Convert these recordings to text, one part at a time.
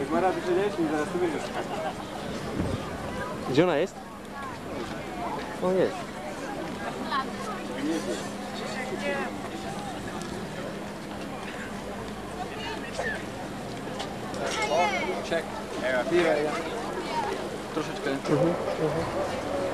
Jak ma radę siedzieć, mi zaraz tu będziesz. Gdzie ona jest? O jest. Трошечки. Угу, угу.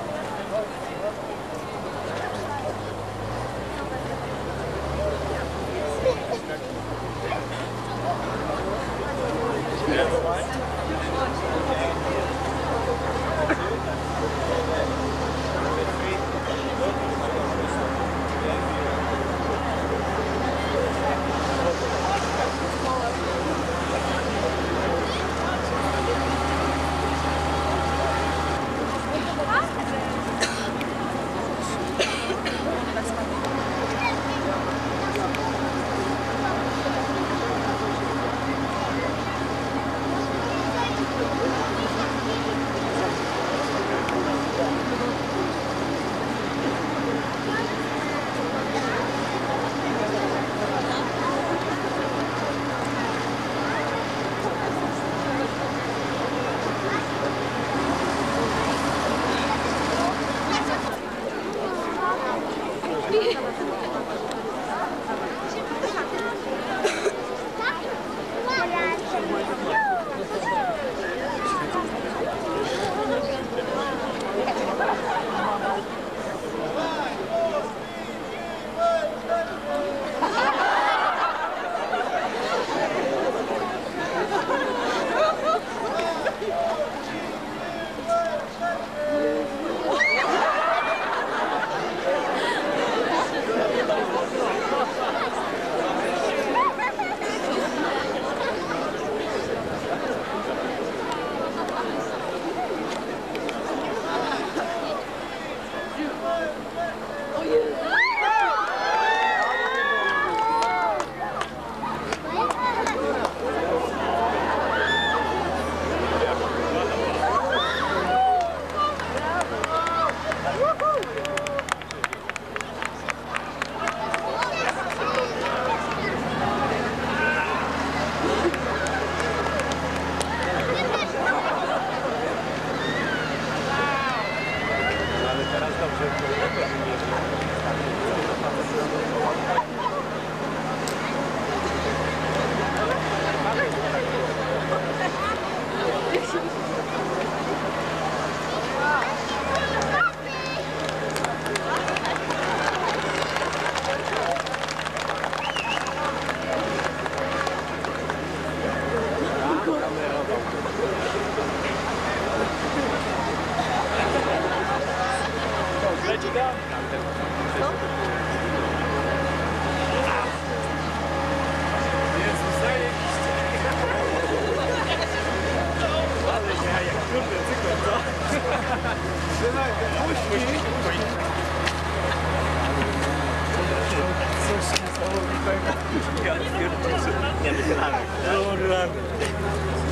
Troszeczkę.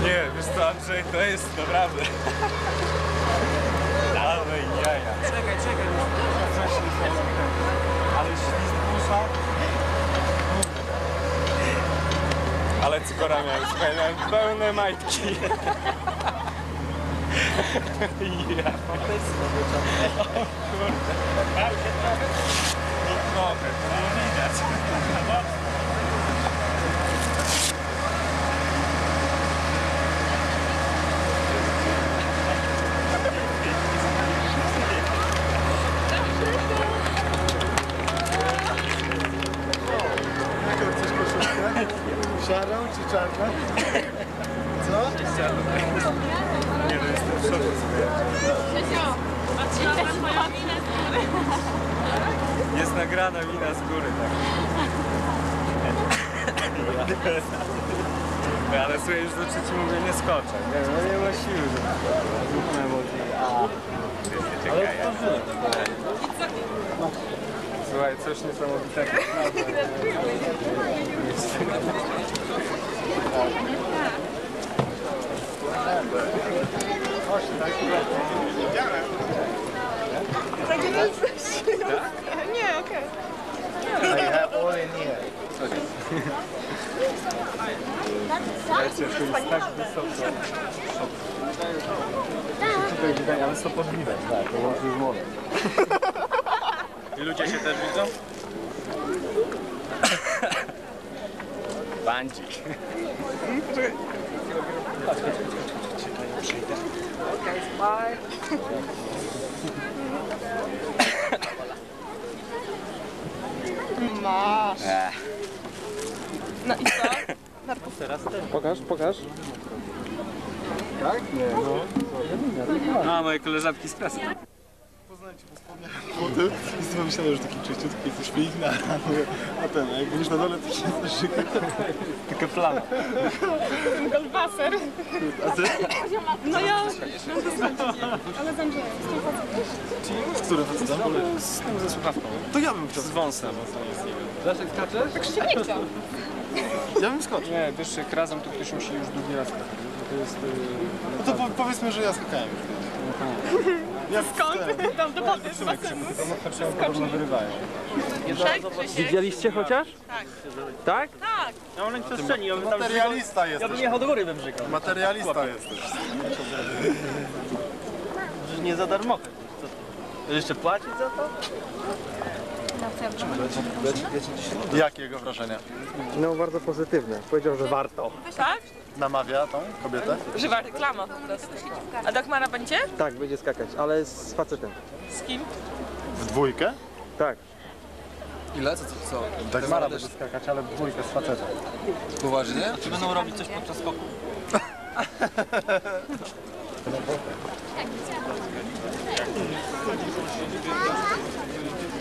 Nie, wiesz co Andrzej, to jest naprawdę. Ale jaja. Czekaj, czekaj. Coś niesamowitego. Ale świst busza. Ale cukora miałem, słuchaj, miałem pełne majtki. Ja. O kurde. No trochę, to nie widać. Czarną? Co? Nie, no jestem w szoku sobie. Jest nagrana wina z góry, tak. Ale słuchaj, już do trzeciej mówię, nie skoczę. Nie, no nie ma siły, żeby nie mogli. Ale Słuchaj, coś niesamowitego. Nie, okej. I have all in here. Tutaj widać, ale stopą widać, tak, to łączy z. I ludzie się też widzą? Bandzik. Masz. No i co? Pokaż, pokaż. Tak? Nie, no. A, moje koleżanki z pracy. Poznałem cię po spodniach młody i sobie myślałem, że taki czyściutki jesteś piękny, a ten, a jak będziesz na dole, to się zażyga. Taka plama. Goldwasser. A ty? No ja. Ale z Andrzejem. Z którym facetem? Z tym ze słuchawką. To ja bym chciał. Z wąsem, bo to jest jego. Daszek skaczesz? Krzysiek nie chciał. Ja bym skoczył. Nie, wiesz, jak razem to ktoś musi już drugi raz skakać. To jest... No to po, powiedzmy, że ja skakałem już. Ja Skąd? Tam do wody z basenu. Tak? Widzieliście chociaż? Tak. Tak? Tak. Ja mam lęk przestrzeni, ja bym tam Materialista jesteś. jechał do góry, bym brzykał. Materialista jesteś. Przecież nie za darmo. Jeszcze płacić za to? Jakie jego wrażenia? No bardzo pozytywne. Powiedział, że warto. Tak? Namawia tą kobietę? Żywa reklama po prostu. A Dagmara będzie? Tak, będzie skakać, ale z facetem. Z kim? W dwójkę? Tak. Ile? Co, co, co? Dagmara będzie skakać, ale w dwójkę z facetem. Poważnie? Czy będą robić coś podczas skoku?